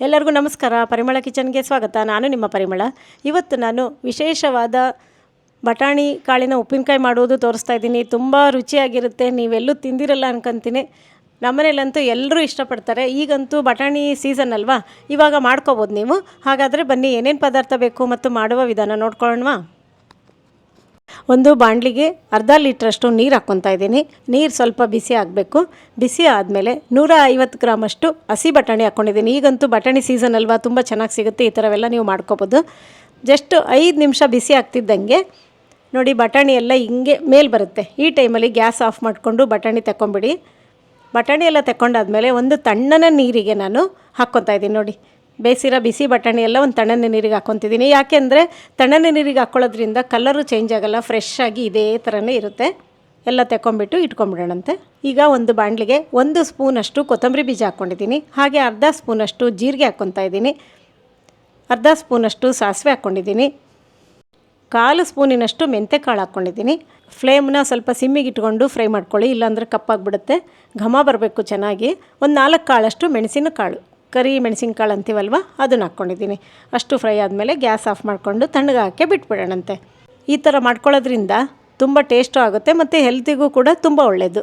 ಎಲ್ಲರಿಗೂ ನಮಸ್ಕಾರ. ಪರಿಮಳ ಕಿಚನ್ಗೆ ಸ್ವಾಗತ. ನಾನು ನಿಮ್ಮ ಪರಿಮಳ. ಇವತ್ತು ನಾನು ವಿಶೇಷವಾದ ಬಟಾಣಿ ಕಾಳಿನ ಉಪ್ಪಿನಕಾಯಿ ಮಾಡುವುದು ತೋರಿಸ್ತಾ ಇದ್ದೀನಿ. ತುಂಬ ರುಚಿಯಾಗಿರುತ್ತೆ. ನೀವೆಲ್ಲೂ ತಿಂದಿರಲ್ಲ ಅನ್ಕೊಂತೀನಿ. ನಮ್ಮನೇಲಂತೂ ಎಲ್ಲರೂ ಇಷ್ಟಪಡ್ತಾರೆ. ಈಗಂತೂ ಬಟಾಣಿ ಸೀಸನ್ ಅಲ್ವಾ? ಇವಾಗ ಮಾಡ್ಕೋಬೋದು ನೀವು. ಹಾಗಾದರೆ ಬನ್ನಿ, ಏನೇನು ಪದಾರ್ಥ ಬೇಕು ಮತ್ತು ಮಾಡುವ ವಿಧಾನ ನೋಡ್ಕೊಳ್ಳೋಣವಾ? ಒಂದು ಬಾಣಲಿಗೆ ಅರ್ಧ ಲೀಟ್ರಷ್ಟು ನೀರು ಹಾಕ್ಕೊತಾ ಇದ್ದೀನಿ. ನೀರು ಸ್ವಲ್ಪ ಬಿಸಿ ಆಗಬೇಕು. ಬಿಸಿ ಆದಮೇಲೆ ನೂರ ಐವತ್ತು ಗ್ರಾಮಷ್ಟು ಹಸಿ ಬಟಾಣಿ ಹಾಕ್ಕೊಂಡಿದ್ದೀನಿ ಈಗಂತೂ ಬಟಾಣಿ ಸೀಸನ್ ಅಲ್ವಾ? ತುಂಬ ಚೆನ್ನಾಗಿ ಸಿಗುತ್ತೆ. ಈ ಥರವೆಲ್ಲ ನೀವು ಮಾಡ್ಕೋಬೋದು. ಜಸ್ಟ್ ಐದು ನಿಮಿಷ ಬಿಸಿ ಆಗ್ತಿದ್ದಂಗೆ ನೋಡಿ ಬಟಾಣಿ ಎಲ್ಲ ಹಿಂಗೆ ಮೇಲೆ ಬರುತ್ತೆ. ಈ ಟೈಮಲ್ಲಿ ಗ್ಯಾಸ್ ಆಫ್ ಮಾಡಿಕೊಂಡು ಬಟಾಣಿ ತಗೊಂಬಿಡಿ ಬಟಾಣಿ ಎಲ್ಲ ತಗೊಂಡಾದ್ಮೇಲೆ ಒಂದು ತಣ್ಣನ ನೀರಿಗೆ ನಾನು ಹಾಕ್ಕೊತಾ ಇದ್ದೀನಿ ನೋಡಿ. ಬೇಯಿಸಿರೋ ಬಿಸಿ ಬಟಾಣಿ ಎಲ್ಲ ಒಂದು ತಣ್ಣನೆ ನೀರಿಗೆ ಹಾಕ್ಕೊತಿದ್ದೀನಿ ಯಾಕೆಂದರೆ ತಣ್ಣನೆ ನೀರಿಗೆ ಹಾಕ್ಕೊಳ್ಳೋದ್ರಿಂದ ಕಲರು ಚೇಂಜ್ ಆಗೋಲ್ಲ ಫ್ರೆಶ್ ಆಗಿ ಇದೇ ಥರನೇ ಇರುತ್ತೆ. ಎಲ್ಲ ತೆಕ್ಕೊಂಬಿಟ್ಟು ಇಟ್ಕೊಂಬಿಡೋಣಂತೆ ಈಗ ಒಂದು ಬಾಣಲಿಗೆ ಒಂದು ಸ್ಪೂನಷ್ಟು ಕೊತ್ತಂಬರಿ ಬೀಜ ಹಾಕ್ಕೊಂಡಿದ್ದೀನಿ ಹಾಗೆ ಅರ್ಧ ಸ್ಪೂನಷ್ಟು ಜೀರಿಗೆ ಹಾಕ್ಕೊತಾ ಇದ್ದೀನಿ. ಅರ್ಧ ಸ್ಪೂನಷ್ಟು ಸಾಸಿವೆ ಹಾಕ್ಕೊಂಡಿದ್ದೀನಿ ಕಾಲು ಸ್ಪೂನಿನಷ್ಟು ಮೆಂತೆ ಕಾಳು ಹಾಕ್ಕೊಂಡಿದ್ದೀನಿ ಫ್ಲೇಮ್ನ ಸ್ವಲ್ಪ ಸಿಮ್ಮಿಗೆ ಇಟ್ಕೊಂಡು ಫ್ರೈ ಮಾಡ್ಕೊಳ್ಳಿ, ಇಲ್ಲಾಂದರೆ ಕಪ್ಪಾಗಿಬಿಡುತ್ತೆ. ಘಮ ಬರಬೇಕು ಚೆನ್ನಾಗಿ. ಒಂದು ನಾಲ್ಕು ಕಾಳಷ್ಟು ಮೆಣಸಿನ ಕಾಳು ಕರಿ ಮೆಣಸಿನ್ಕಾಳು ಅಂತೀವಲ್ವ? ಅದನ್ನು ಹಾಕ್ಕೊಂಡಿದ್ದೀನಿ. ಅಷ್ಟು ಫ್ರೈ ಆದಮೇಲೆ ಗ್ಯಾಸ್ ಆಫ್ ಮಾಡಿಕೊಂಡು ತಣ್ಣಗೆ ಹಾಕಿ ಬಿಟ್ಬಿಡೋಣಂತೆ. ಈ ಥರ ಮಾಡ್ಕೊಳ್ಳೋದ್ರಿಂದ ತುಂಬ ಟೇಸ್ಟು ಆಗುತ್ತೆ ಮತ್ತು ಹೆಲ್ತಿಗೂ ಕೂಡ ತುಂಬ ಒಳ್ಳೆಯದು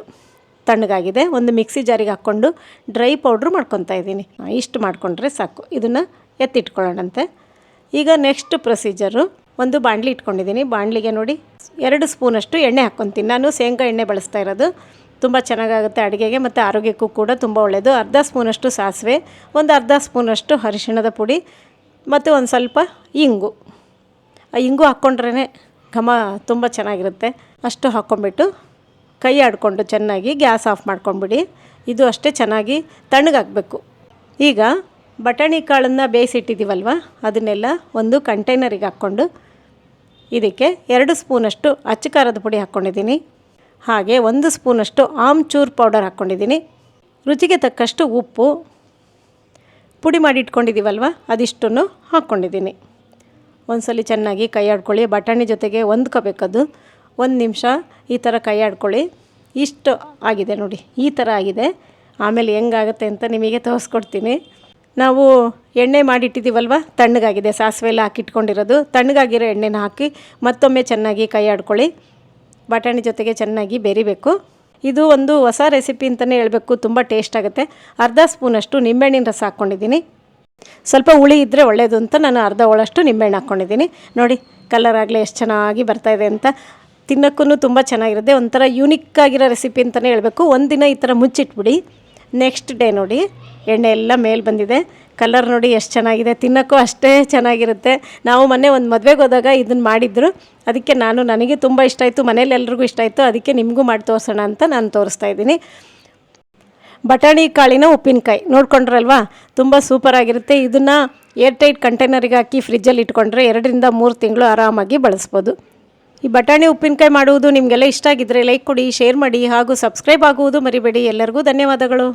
ತಣ್ಣಗಾಗಿದೆ. ಒಂದು ಮಿಕ್ಸಿ ಜಾರಿಗೆ ಹಾಕ್ಕೊಂಡು ಡ್ರೈ ಪೌಡ್ರ್ ಮಾಡ್ಕೊತಾ ಇದ್ದೀನಿ. ಇಷ್ಟು ಮಾಡಿಕೊಂಡ್ರೆ ಸಾಕು. ಇದನ್ನು ಎತ್ತಿಟ್ಕೊಳ್ಳೋಣಂತೆ. ಈಗ ನೆಕ್ಸ್ಟ್ ಪ್ರೊಸೀಜರು ಒಂದು ಬಾಣಲಿ ಇಟ್ಕೊಂಡಿದ್ದೀನಿ. ಬಾಣಲಿಗೆ ನೋಡಿ, ಎರಡು ಸ್ಪೂನಷ್ಟು ಎಣ್ಣೆ ಹಾಕ್ಕೊತೀನಿ. ನಾನು ಶೇಂಗಾ ಎಣ್ಣೆ ಬಳಸ್ತಾ ಇರೋದು. ತುಂಬ ಚೆನ್ನಾಗಾಗುತ್ತೆ ಅಡುಗೆಗೆ ಮತ್ತು ಆರೋಗ್ಯಕ್ಕೂ ಕೂಡ ತುಂಬ ಒಳ್ಳೆಯದು. ಅರ್ಧ ಸ್ಪೂನಷ್ಟು ಸಾಸಿವೆ, ಒಂದು ಅರ್ಧ ಸ್ಪೂನಷ್ಟು ಅರಿಶಿಣದ ಪುಡಿ ಮತ್ತು ಒಂದು ಸ್ವಲ್ಪ ಇಂಗು. ಇಂಗು ಹಾಕ್ಕೊಂಡ್ರೇ ಘಮ ತುಂಬ ಚೆನ್ನಾಗಿರುತ್ತೆ. ಅಷ್ಟು ಹಾಕ್ಕೊಂಬಿಟ್ಟು ಕೈ ಆಡಿಕೊಂಡು ಚೆನ್ನಾಗಿ ಗ್ಯಾಸ್ ಆಫ್ ಮಾಡ್ಕೊಂಡ್ಬಿಡಿ. ಇದು ಅಷ್ಟೇ ಚೆನ್ನಾಗಿ ತಣ್ಣಗಾಕಬೇಕು ಈಗ ಬಟಾಣಿ ಕಾಳನ್ನು ಬೇಯಿಸಿಟ್ಟಿದ್ದೀವಲ್ವ? ಅದನ್ನೆಲ್ಲ ಒಂದು ಕಂಟೈನರಿಗೆ ಹಾಕ್ಕೊಂಡು ಇದಕ್ಕೆ ಎರಡು ಸ್ಪೂನಷ್ಟು ಅಚ್ಚ ಖಾರದ ಪುಡಿ ಹಾಕ್ಕೊಂಡಿದ್ದೀನಿ. ಹಾಗೆ ಒಂದು ಸ್ಪೂನಷ್ಟು ಆಮ್ಚೂರ್ ಪೌಡರ್ ಹಾಕ್ಕೊಂಡಿದ್ದೀನಿ. ರುಚಿಗೆ ತಕ್ಕಷ್ಟು ಉಪ್ಪು ಪುಡಿ ಮಾಡಿ ಇಟ್ಕೊಂಡಿದ್ದೀವಲ್ವ? ಅದಿಷ್ಟನ್ನು ಹಾಕ್ಕೊಂಡಿದ್ದೀನಿ. ಒಂದ್ಸಲಿ ಚೆನ್ನಾಗಿ ಕೈ ಆಡ್ಕೊಳ್ಳಿ. ಬಟಾಣಿ ಜೊತೆಗೆ ಹೊಂದ್ಕೋಬೇಕದು ಒಂದು ನಿಮಿಷ ಈ ಥರ ಕೈ ಆಡ್ಕೊಳ್ಳಿ. ಇಷ್ಟು ಆಗಿದೆ ನೋಡಿ, ಈ ಥರ ಆಗಿದೆ. ಆಮೇಲೆ ಹೆಂಗಾಗುತ್ತೆ ಅಂತ ನಿಮಗೆ ತೋರಿಸ್ಕೊಡ್ತೀನಿ. ನಾವು ಎಣ್ಣೆ ಮಾಡಿಟ್ಟಿದ್ದೀವಲ್ವ? ತಣ್ಣಗಾಗಿದೆ. ಸಾಸಿವೆ ಎಲ್ಲ ಹಾಕಿಟ್ಕೊಂಡಿರೋದು. ತಣ್ಣಗಾಗಿರೋ ಎಣ್ಣೆನ ಹಾಕಿ ಮತ್ತೊಮ್ಮೆ ಚೆನ್ನಾಗಿ ಕೈ ಆಡ್ಕೊಳ್ಳಿ. ಬಟಾಣಿ ಜೊತೆಗೆ ಚೆನ್ನಾಗಿ ಬೆರಿಬೇಕು. ಇದು ಒಂದು ಹೊಸ ರೆಸಿಪಿ ಅಂತಲೇ ಹೇಳಬೇಕು, ತುಂಬ ಟೇಸ್ಟ್ ಆಗುತ್ತೆ. ಅರ್ಧ ಸ್ಪೂನಷ್ಟು ನಿಂಬೆಹಣ್ಣಿನ ರಸ ಹಾಕ್ಕೊಂಡಿದ್ದೀನಿ ಸ್ವಲ್ಪ ಹುಳಿ ಇದ್ದರೆ ಒಳ್ಳೆಯದು ಅಂತ ನಾನು ಅರ್ಧ ಒಳಷ್ಟು ನಿಂಬೆಹಣ್ಣು ಹಾಕ್ಕೊಂಡಿದ್ದೀನಿ ನೋಡಿ ಕಲರ್ ಆಗಲಿ ಎಷ್ಟು ಚೆನ್ನಾಗಿ ಬರ್ತಾಯಿದೆ ಅಂತ. ತಿನ್ನೋಕ್ಕೂ ತುಂಬ ಚೆನ್ನಾಗಿರುತ್ತೆ. ಒಂಥರ ಯೂನಿಕ್ ಆಗಿರೋ ರೆಸಿಪಿ ಅಂತಲೇ ಹೇಳಬೇಕು. ಒಂದಿನ ಈ ಥರ ಮುಚ್ಚಿಟ್ಬಿಡಿ. ನೆಕ್ಸ್ಟ್ ಡೇ ನೋಡಿ, ಎಣ್ಣೆ ಎಲ್ಲ ಮೇಲೆ ಬಂದಿದೆ. ಕಲರ್ ನೋಡಿ ಎಷ್ಟು ಚೆನ್ನಾಗಿದೆ, ತಿನ್ನೋಕ್ಕೂ ಅಷ್ಟೇ ಚೆನ್ನಾಗಿರುತ್ತೆ. ನಾವು ಮೊನ್ನೆ ಒಂದು ಮದುವೆಗೆ ಹೋದಾಗ ಇದನ್ನು ಮಾಡಿದ್ರು. ಅದಕ್ಕೆ ನಾನು, ನನಗೆ ತುಂಬ ಇಷ್ಟ ಆಯಿತು, ಮನೇಲಿ ಎಲ್ರಿಗೂ ಇಷ್ಟ ಆಯಿತು, ಅದಕ್ಕೆ ನಿಮಗೂ ಮಾಡಿ ತೋರಿಸೋಣ ಅಂತ ನಾನು ತೋರಿಸ್ತಾ ಇದ್ದೀನಿ. ಬಟಾಣಿ ಕಾಳಿನ ಉಪ್ಪಿನಕಾಯಿ, ನೋಡ್ಕೊಂಡ್ರಲ್ವಾ? ತುಂಬ ಸೂಪರಾಗಿರುತ್ತೆ ಇದನ್ನು ಏರ್ ಟೈಟ್ ಕಂಟೈನರಿಗೆ ಹಾಕಿ ಫ್ರಿಜ್ಜಲ್ಲಿ ಇಟ್ಕೊಂಡ್ರೆ ಎರಡರಿಂದ ಮೂರು ತಿಂಗಳು ಆರಾಮಾಗಿ ಬಳಸ್ಬೋದು. ಈ ಬಟಾಣಿ ಉಪ್ಪಿನಕಾಯಿ ಮಾಡುವುದು ನಿಮಗೆಲ್ಲ ಇಷ್ಟ ಆಗಿದ್ದರೆ ಲೈಕ್ ಕೊಡಿ ಶೇರ್ ಮಾಡಿ ಹಾಗೂ ಸಬ್ಸ್ಕ್ರೈಬ್ ಆಗುವುದು ಮರಿಬೇಡಿ. ಎಲ್ಲರಿಗೂ ಧನ್ಯವಾದಗಳು.